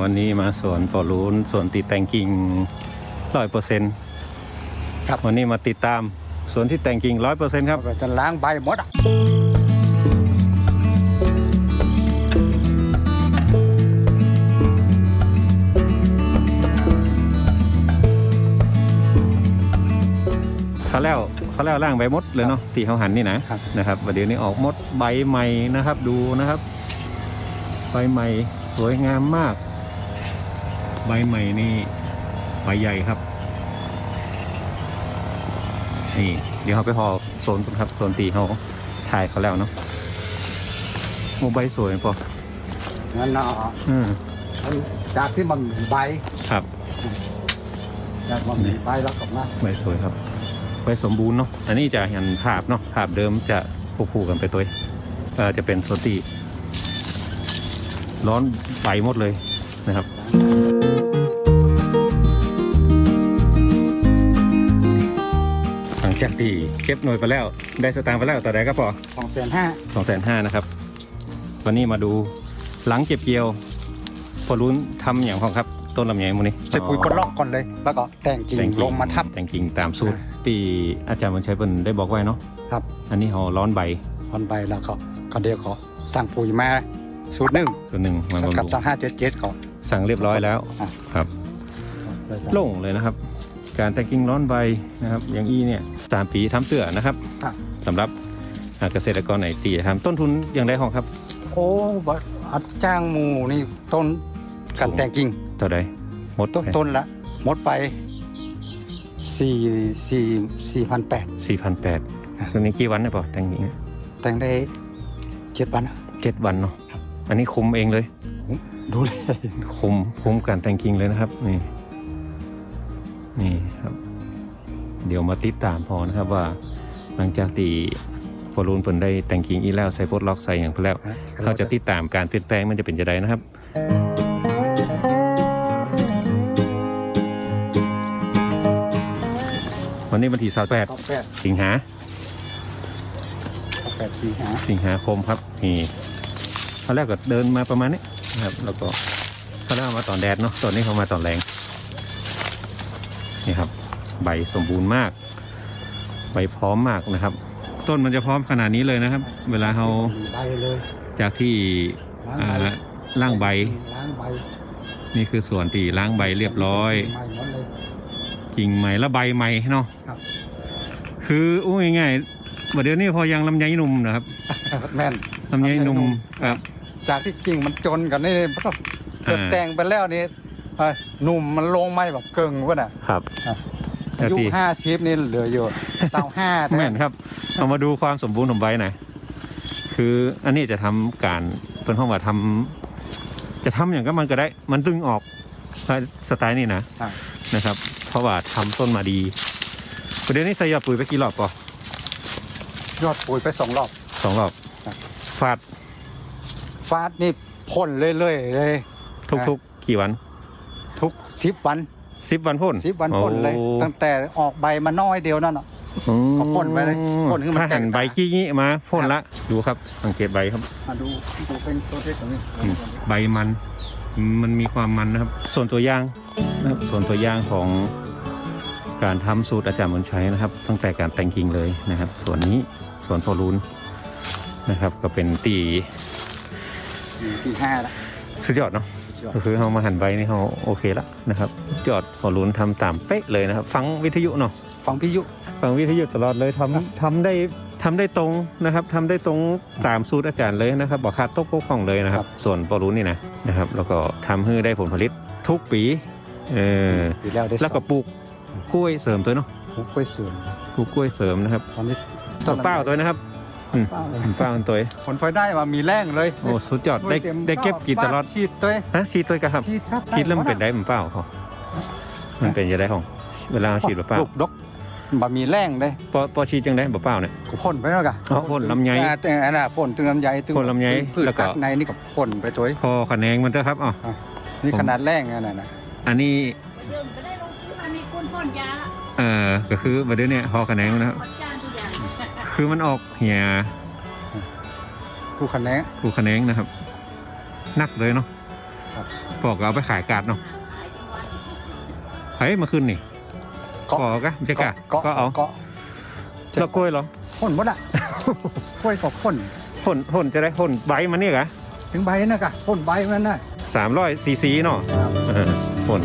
วันนี้มาสวนปอรูนสวนติดแต่งกิ่งร้อยเปอร์เซ็นต์ครับวันนี้มาติดตามสวนที่แต่งกิ่งร้อยเปอร์เซ็นต์ครับก็จะล้างใบหมดอะเขาแล้วเขาแล้วล่างใบมดเลยเนาะที่เขาหันนี่นะครับนะครับวันเดี๋ยวนี้ออกมดใบใหม่นะครับ ดูนะครับ ใบใหม่สวยงามมาก ใบใหม่นี่ใบใหญ่ครับ นี่เดี๋ยวเขาไปพอโซนกันครับโซนตีเขาถ่ายเขาแล้วเนาะโอ้ใบสวยพอนั่นเนาะอืมจากที่มันมีใบครับจากมันมีใบแล้วก็มาใบสวยครับใบสมบูรณ์เนาะอันนี้จะเห็นภาพเนาะภาพเดิมจะควบคู่กันไปตัวเองเอ่อจะเป็นโซนตีร้อนใบหมดเลยนะครับ จากที่เก็บหน่วยไปแล้ว ได้สตางค์ไปแล้วต่อใดก็พอสองแสนห้าสองแสนห้านะครับ วันนี้มาดูหลังเก็บเกี่ยว พอรุ้นทำอย่างของครับ ต้นลำไยมูนี้จะปุ๋ยปลอกก่อนเลย แล้วก็แต่งกิ่งแต่งลงมาทับ แต่งกิ่งตามสูตรอ่าที่อาจารย์มันใช้เป็นได้บอกไว้เนาะครับ อันนี้เขาร้อนใบพอนใบแล้วก็ก็เดียวก็สั่งปุ๋ยมาสูตรหนึ่งตัวหนึ่งมาสบำกับรุงสั่งห้าเจ็ดเจ็ดก็สั่งเรียบร้อยแล้วอะ ครับ โล่งเลยนะครับ การแต่งกิ่งร้อนใบนะครับ อย่างอี้เนี่ย สามปีทำเตือนะครับครับสำหรับอ่าเกษตรกรไหนตีทำต้นทุนอย่างไรของครับโอ้บอัดจ้างหมูนี่ต้นกันแต่งกิ่งเท่าใดหมดต้นต้นละหมดไปสี่สี่สี่พันแปด สี่พันแปดอะตัวนี้กี่วันเนี่ยปอแต่งกิ่งแต่งได้เจ็ดวันอะ เจ็ดวันเนาะอันนี้คุมเองเลย ดูเลย คุมคุมการแต่งกิ่งเลยนะครับ นี่ นี่ครับ เดี๋ยวมาติดตามพอนะครับว่า หลังจากตีพอรูนผลได้แต่งกิ่งอีแล้วใส่โพดล็อกใส่อย่างพอแล้วเราจะติดตามการเปลี่ยนแปลงมันจะเป็นจะไดนะครับวันนี้วันที่28ก็แปดสิงหาก็แปดสี่หาสิงหาคมครับนี่ตอนแรกก็เดินมาประมาณนี้นะครับ แล้วก็เขาเริ่มมาตอนแดดเนาะตอนนี้เขามาตอนแรงนี่ครับ ใบสมบูรณ์มาก ใบพร้อมมากนะครับ ต้นมันจะพร้อมขนาดนี้เลยนะครับ เวลาเรามีใบเลยจากที่ล้างอ่าใบล่างใบล้างใบ นี่คือส่วนที่ล้างใบเรียบร้อยใหม่หมดเลยกิ่งใหม่และใบใหม่เนาะครับคืออู้ง่ายๆว่าเดี๋ยวนี้พอยังลำไยหนุ่มนะครับแม่นลำไยหนุ่มลำไยหนุ่มครับ จากที่กิ่งมันจนกันนี่เกิดอ่าแต่งไปแล้วนี่เอ้ยหนุ่มมันลงไม่แบบเกิงวะน่ะครับ อายุแต่ที่ห้าสิบนี่เหลืออยู่สาวห้าแม่นครับ เอามาดูความสมบูรณ์ของใบหน่อยคืออันนี้จะทำการเป็นห้องว่าทำจะทำอย่างก็มันก็ได้ มันดึงออกสไตล์นี่นะนะครับ เพราะว่าทำต้นมาดีประเด็นนี้ใส่ยอดปุ๋ยไปกี่รอบก่อนยอดปุ๋ยไปสองรอบสองรอบครับฟาดฟาดนี่พ่นเรื่อยๆเลย ทุกๆกี่วัน ทุกสิบวัน สิบวันพ่นสิบวันพ่นเลยโอ้ตั้งแต่ออกใบมาน้อยเดียวนั่นน่ะอืมก็พ่นไปเลยพ่นให้มันถ้าหันแตกใบกี้งี้มาพ่นละดูครับสังเกตใบครับมาดูดูเป็นตัวเล็กตรงนี้อืมใบมัน มันมีความมันนะครับ ส่วนตัวอย่างนะครับส่วนตัวอย่างของการทำสูตรอาจารย์มนชัยนะครับ ตั้งแต่การแต่งกิ่งเลยนะครับ ส่วนนี้ส่วนโฟลูนนะครับ ก็เป็นตีที่ห้าละ สุดยอดเนาะสุดยอดก็คือเขามาหั่นใบนี่เขาโอเคละนะครับสุดยอดโฟลูนทำตามเป๊ะเลยนะครับ ฟังวิทยุเนาะฟังพิยุ ฟังวิทยุตลอดเลยทำครับทำได้ทำได้ตรงนะครับทำได้ตรงตามสูตรอาจารย์เลยนะครับบอกขาดตกบกพร่องเลยนะครับ ส่วนปอรุนนี่นะนะครับ แล้วก็ทำให้ได้ผลผลิตทุกปีเออปีแล้วได้แล้วก็ปลูกกล้วยเสริมตัวเนาะปลูกกล้วยสวนปลูกกล้วยเสริมนะครับตอนนี้ต้นเป้าตัวนะครับ อืมเป้าเลยเป้าตัวผลพลอยได้มามีแรงเลยโอ้สุดยอดได้ได้เก็บกี่ตลอดฉีดตัวฮะฉีดตัวกันครับฉีดครับฉีดแล้วมันเป็นได้เหมือนเป้าเขามันเป็นจะได้ของ เวลาฉีดเปล่าลูกดกบะมีแรงเลยๆพอพอฉีดจังได้เปล่าๆเนี่ยก็พ่นไปแล้วกะอ๋อพ่นลำไยอ่าแต่อันน่ะพ่นถึงลำไยถึงพ่นลำไยพืชแล้วก็กัดในนี่ก็พ่นไปตัวพอคะแนนมันเถอะครับอ๋อนี่ผมขนาดแรงอันนั้นนะอันนี้เดิมก็ได้ลงทุนมามีคุณพ่นยาเอ่อก็คือประเดี๋ยวเนี้พอคะแนนนะครับ คือมันออกเหี่ยกูคะแนน กูคะแนนนะครับนักเลยเนาะครับ ปอกก็เอาไปขายกาดเนาะเฮ้ยมาขึ้นนี่เกาะปอกกะไม่ใช่กะเกาะก็เอาเกาะแล้วกล้วยเหรอพ่นหมดอะ กล้วยก็พ่นพ่นพ่นจะได้พ่นใบมันเนี่ยกะถึงใบนะกะพ่นใบมันน่ะสามร้อยซีซีเนาะครับเออพ่น